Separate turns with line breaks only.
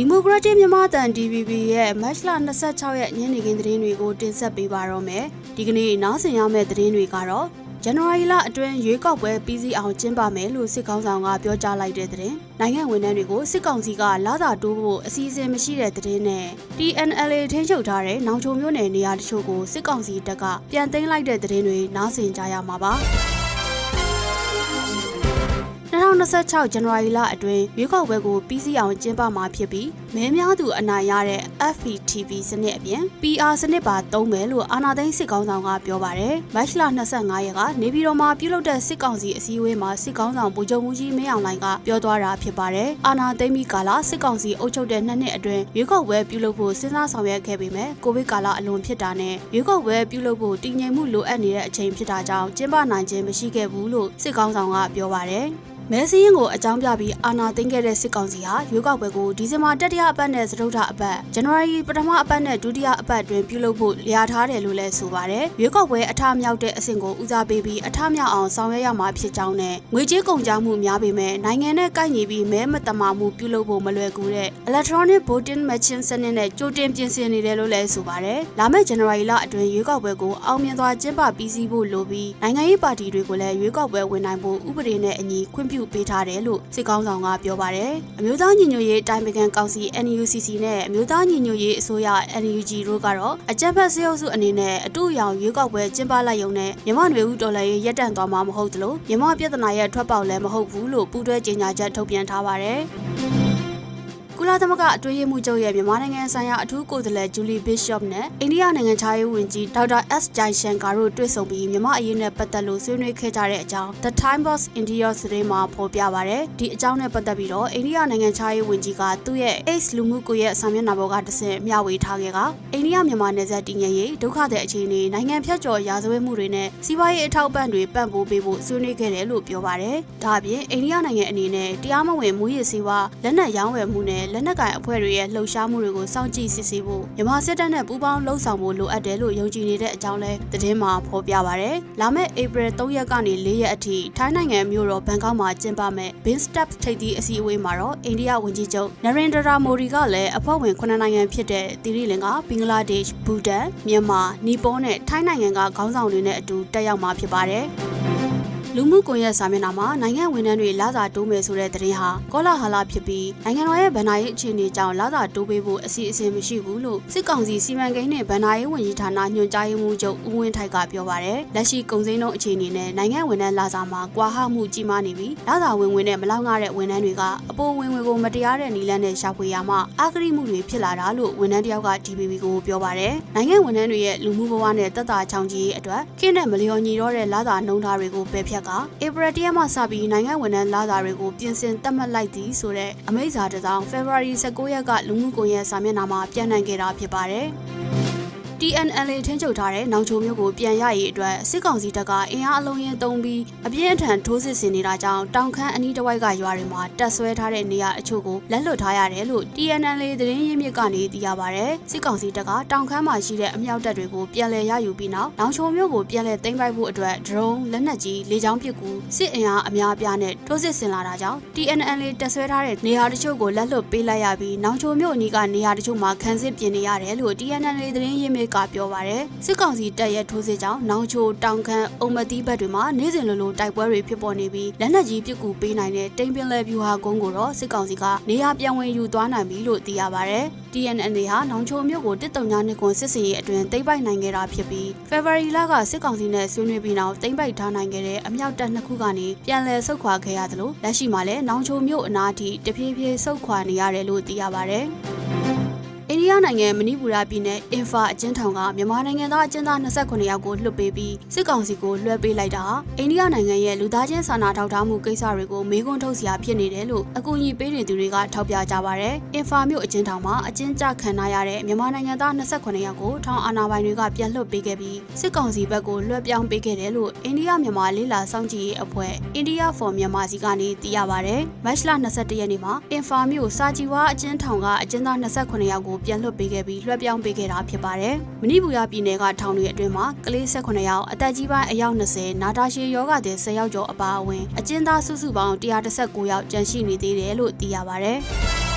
ဒီမိုကရက်တစ်မြန်မာတန် DVB ရဲ့မတ်လ26ရက်ညနေခင်းသတင်းတွေကိုတင်ဆက်ပေးပါတော့မယ်။ဒီကနေ့နားဆင်ရမယ့်သတင်းတွေကတော့ဇန်နဝါရီလအတွင်းရွေးကောက်ပွဲပြီးစီးအောင်ကျင်းပမယ်လို့စစ်ကောင်ဆောင်ကပြောကြားလိုက်တဲ့သတင်း။နိုင်ငံဝန်ထမ်းတွေကိုစစ်ကောင်စီကလာသာတိုးဖို့အစီအစဉ်မရှိတဲ့သတင်းနဲ့ TNLA ထိန်းချုပ်ထားတဲ့နောင်ချုံမြို့နယ်နေရာတချို့ကိုစစ်ကောင်စီတပ်ကပြန်သိမ်းလိုက်တဲ့သတင်းတွေနားဆင်ကြရမှာပါ။ 2026ဇန်နဝါရီလအတွင်းရွေးကောက်ပွဲကိုပြီးစီးအောင်ကျင်းပမှာဖြစ်ပြီးမဲများသူအနိုင်ရတဲ့ FPTV စနစ်အပြင် PR စနစ်ပါသုံးမယ်လို့အာဏာသိမ်းစစ်ကောင်ဆောင်ကပြောပါတယ်။မတ်လ25ရက်ကနေပြည်တော်မှာပြုလုပ်တဲ့စစ်ကောင်စီအစည်းအဝေးမှာစစ်ကောင်ဆောင်ဗိုလ်ချုပ်မှုကြီးမင်းအောင်လှိုင်ကပြောသွားတာဖြစ်ပါတယ်။အာဏာသိမ်းပြီးကာလစစ်ကောင်စီအုပ်ချုပ်တဲ့နှစ်နှစ်အတွင်းရွေးကောက်ပွဲပြုလုပ်ဖို့စဉ်းစားဆောင်ရွက်ခဲ့ပေမဲ့ကိုဗစ်ကာလအလွန်ဖြစ်တာနဲ့ရွေးကောက်ပွဲပြုလုပ်ဖို့တည်ငြိမ်မှုလိုအပ်နေတဲ့အချိန်ဖြစ်တာကြောင့်ကျင်းပနိုင်ခြင်းမရှိခဲ့ဘူးလို့စစ်ကောင်ဆောင်ကပြောပါတယ်။ မဲစင်းရင်ကိုအကြောင်းပြပြီးအာဏာသိမ်းခဲ့တဲ့စစ်ကောင်စီဟာရွေးကောက်ပွဲကိုဒီဇင်ဘာတတိယအပတ်နဲ့စတုထအပတ်ဇန်နဝါရီပထမအပတ်နဲ့ဒုတိယအပတ်တွင်ပြုလုပ်ဖို့လျာထားတယ်လို့လည်းဆိုပါတယ်။ရွေးကောက်ပွဲအထမြောက်တဲ့အဆင့်ကိုဦးစားပေးပြီးအထမြောက်အောင်ဆောင်ရွက်ရမှာဖြစ်ကြောင်းနဲ့ငွေကြေးကုန်ကျမှုများပေမဲ့နိုင်ငံနဲ့ကိုက်ညီပြီးမဲမတမာမှုပြုလုပ်ဖို့မလွယ်ကူတဲ့ electronic voting machine စနစ်နဲ့ကြိုတင်ပြင်ဆင်နေတယ်လို့လည်းဆိုပါတယ်။လာမယ့်ဇန်နဝါရီလအတွင်းရွေးကောက်ပွဲကိုအောင်မြင်စွာကျင်းပပြီးစီးဖို့လိုပြီးနိုင်ငံရေးပါတီတွေကိုလည်းရွေးကောက်ပွဲဝင်နိုင်ဖို့ဥပဒေနဲ့အညီခွင့်ပြုပေးထားတယ်လို့စစ်ကောင်းဆောင်ကပြောပါတယ်။အမျိုးသားညီညွတ်ရေးတိုင်ပင်ခံကောင်စီ NUCC နဲ့အမျိုးသားညီညွတ်ရေးအစိုးရ NUG တို့ကတော့အကြံဖက်စေအုပ်စုအနေနဲ့အတူရောင်ရွေးကောက်ပွဲကျင်းပလိုက်ရုံနဲ့မြမနွေဦးတော်လှန်ရေးရပ်တန့်သွားမှာမဟုတ်သလိုမြမပြဿနာရဲ့ထွက်ပေါက်လည်းမဟုတ်ဘူးလို့ပူးတွဲကြေညာချက်ထုတ်ပြန်ထားပါတယ်။ကု လသမဂ္ဂအတွေ့အမှုချုပ်ရဲ့မြန်မာနိုင်ငံဆိုင်ရာအထူးကိုယ်စားလှယ်ဂျူလီဘစ်ရှော့နဲ့အိန္ဒိယနိုင်ငံခြားရေးဝန်ကြီးဒေါက်တာအက်စ်ဂျိုင်ရှန်ကာတို့တွေ့ဆုံပြီးမြန်မာအရေးနဲ့ပတ်သက်လို့ဆွေးနွေးခဲ့ကြတဲ့အကြောင်း The Time Boss India သတင်းမှာဖော်ပြပါဗျ။ဒီအကြောင်းနဲ့ပတ်သက်ပြီးတော့အိန္ဒိယနိုင်ငံခြားရေးဝန်ကြီးကသူ့ရဲ့ X လူမှုကွန်ရက်ဆောင်မျက်နှာပေါ်ကတဆင့်မျှဝေထားခဲ့ကအိန္ဒိယမြန်မာနယ်စပ်တည်ငြိမ်ရေးဒုက္ခတဲ့အခြေအနေနိုင်ငံဖြတ်ကျော်ရာဇဝတ်မှုတွေနဲ့စီးပွားရေးအထောက်အပံ့တွေပံ့ပိုးပေးဖို့ဆွေးနွေးခဲ့တယ်လို့ပြောပါတယ်။ဒါအပြင်အိန္ဒိယနိုင်ငံအနေနဲ့တရားမဝင်မူရစ်စေဝါလက်နက်ရောင်းဝယ်မှုနဲ့လက်နက်ကင်အဖွဲ့တွေတွေရဲ့လှုပ်ရှားမှုတွေကိုစောင့်ကြည့်စစ်ဆေးဖို့မြန်မာစစ်တပ်နဲ့ပူးပေါင်းလှုပ်ဆောင်ဖို့လိုအပ်တယ်လို့ယုံကြည်နေတဲ့အကြောင်းလဲသတင်းမှာဖော်ပြပါဗျ။လာမယ့်ဧပြီ3ရက်ကနေ4ရက်အထိထိုင်းနိုင်ငံမြို့တော်ဘန်ကောက်မှာကျင်းပမယ့် BIMSTEP ထိပ်သီးအစည်းအဝေးမှာတော့အိန္ဒိယဝန်ကြီးချုပ်နရင်ဒရာမိုဒီကလည်းအဖွဲ့ဝင်9နိုင်ငံဖြစ်တဲ့သီရိလင်္ကာဘင်္ဂလားဒေ့ရှ်ဘူတန်မြန်မာနီပေါနဲ့ထိုင်းနိုင်ငံကခေါင်းဆောင်တွေနဲ့အတူတက်ရောက်မှာဖြစ်ပါတယ်။ လူမှုကွန်ရက်စာမျက်နှာမှာနိုင်ငံဝန်ထမ်းတွေလာစာတိုးမယ်ဆိုတဲ့သတင်းဟာကောလာဟလာဖြစ်ပြီးနိုင်ငံတော်ရဲ့ဗန်နာရေးအခြေအနေကြောင့်လာစာတိုးပေးဖို့အစီအစဉ်မရှိဘူးလို့စစ်ကောင်စီစီမံကိန်းနဲ့ဗန်နာရေးဝန်ကြီးဌာနညွှန်ကြားရေးမှူးချုပ်ဦးဝင်းထိုက်ကပြောပါရယ်လက်ရှိကုန်စည်နှုန်းအခြေအနေနဲ့နိုင်ငံဝန်ထမ်းလာစာမှာကွာဟမှုကြီးမားနေပြီးလာစာဝင်ဝင်နဲ့မလောက်ငှတဲ့ဝန်ထမ်းတွေကအပေါ်ဝင်ဝင်ကိုမတရားတဲ့နီလန်းနဲ့ရှာဖွေရမှအာဂရိမှုတွေဖြစ်လာတာလို့ဝန်ထမ်းတယောက်က DBB ကိုပြောပါရယ်နိုင်ငံဝန်ထမ်းတွေရဲ့လူမှုဘဝနဲ့တက်တာချောင်ကြီးအတွက်ခင်းတဲ့မလျော်ညီတော့တဲ့လာစာနှုံထားတွေကိုပယ်ဖြတ်ကဧပြီတရက်မှစပြီးနိုင်ငံဝန်ထမ်းလာစာတွေကိုပြင်ဆင်သတ်မှတ်လိုက်သည်ဆိုတဲ့အမိန့်စာတစ်စောင် February 19ရက်ကလူမှုကွန်ရက်စာမျက်နှာမှာပြန့်နှံ့ခဲ့တာဖြစ်ပါတယ်။ TNLA ထင်းချုပ်ထားတဲ့နောင်ချိုမြို့ကိုပြန်ရရေးအတွက်စစ်ကောင်စီတပ်ကအင်အားအလုံးရင်သုံးပြီးအပြင်းအထန်ထိုးစစ်ဆင်နေတာကြောင့်တောင်ခမ်းအနီးတစ်ဝိုက်ကရွာတွေမှာတပ်ဆွဲထားတဲ့နေရာအချို့ကိုလက်လွတ်ထားရတယ်လို့ TNLA သတင်းရင်းမြစ်ကနေသိရပါဗျ။စစ်ကောင်စီတပ်ကတောင်ခမ်းမှာရှိတဲ့အမြောက်တပ်တွေကိုပြန်လည်ရယူပြီးနောက်နောင်ချိုမြို့ကိုပြန်လည်သိမ်းပိုက်ဖို့အတွက်ဒရုန်းလက်နက်ကြီးလေကြောင်းပစ်ကူစစ်အင်အားအများအပြားနဲ့ထိုးစစ်ဆင်လာတာကြောင့် TNLA တပ်ဆွဲထားတဲ့နေရာတချို့ကိုလက်လွတ်ပေးလိုက်ရပြီးနောင်ချိုမြို့အနီးကနေရာတချို့မှာခံစစ်ပြင်နေရတယ်လို့ TNLA သတင်းရင်းမြစ်ကပြောပါတယ်စစ်ကောင်စီတပ်ရဲ့ထိုးစစ်ကြောင့်နောင်ချိုတောင်ခမ်းအုံမတိဘက်တွေမှာနေ့စဉ်လိုလိုတိုက်ပွဲတွေဖြစ်ပေါ်နေပြီးလက်နက်ကြီးပစ်ကူပေးနိုင်တဲ့တိမ်ပင်လယ်ဗျူဟာကုန်းကိုတော့စစ်ကောင်စီကနေရာပြောင်းဝင်ယူသွားနိုင်ပြီလို့သိရပါတယ် TNNA ဟာနောင်ချိုမြို့ကိုတစ်တုံညာနှစ်ခွန်စစ်စင်ရေးအတွင်းသိမ်းပိုက်နိုင်ခဲ့တာဖြစ်ပြီး February လကစစ်ကောင်စီနဲ့ဆွေးနွေးပြီးနောက်သိမ်းပိုက်ထားနိုင်ခဲ့တဲ့အမြောက်တပ်နှစ်ခုကနေပြန်လည်ဆုတ်ခွာခဲ့ရသလိုလက်ရှိမှာလည်းနောင်ချိုမြို့အနားထိတဖြည်းဖြည်းဆုတ်ခွာနေရတယ်လို့သိရပါတယ်။ အိန္ဒိယနိုင်ငံမဏိပူရပြည်နယ်အင်ဖာအကျဉ်းထောင်ကမြန်မာနိုင်ငံသားအကျဉ်းသား29ယောက်ကိုလွှတ်ပေးပြီးစစ်ကောင်စီကိုလွှဲပေးလိုက်တာဟာအိန္ဒိယနိုင်ငံရဲ့လူသားချင်းစာနာထောက်ထားမှုကိစ္စတွေကိုမေးခွန်းထုတ်စရာဖြစ်နေတယ်လို့အကူအညီပေးနေသူတွေကထောက်ပြကြပါဗျ။အင်ဖာမြို့အကျဉ်းထောင်မှာအကျဉ်းချခံထားရတဲ့မြန်မာနိုင်ငံသား29ယောက်ကိုထောင်အာဏာပိုင်တွေကပြန်လွှတ်ပေးခဲ့ပြီးစစ်ကောင်စီဘက်ကိုလွှဲပြောင်းပေးခဲ့တယ်လို့အိန္ဒိယမြန်မာလေးလာစောင့်ကြည့်ရေးအဖွဲ့ India for Myanmar စီကနေသိရပါဗျ။မတ်လ21ရက်နေ့မှာအင်ဖာမြို့စာချီဝါအကျဉ်းထောင်ကအကျဉ်းသား29ယောက်ကိုပြန်လွှတ်ပေးခဲ့ပြီးလွှဲပြောင်းပေးခဲ့တာဖြစ်ပါတယ်။မဏိပူရပြည်နယ်ကထောင်တွေအတွင်းမှာကလေး18ယောက်အသက်ကြီးပိုင်းအယောက်20နာတာရှည်ယောဂသည်10ယောက်ကျော်အပါအဝင်အကျဉ်းသားစုစုပေါင်း119ယောက်ကျန်ရှိနေသေးတယ်လို့သိရပါဗျ။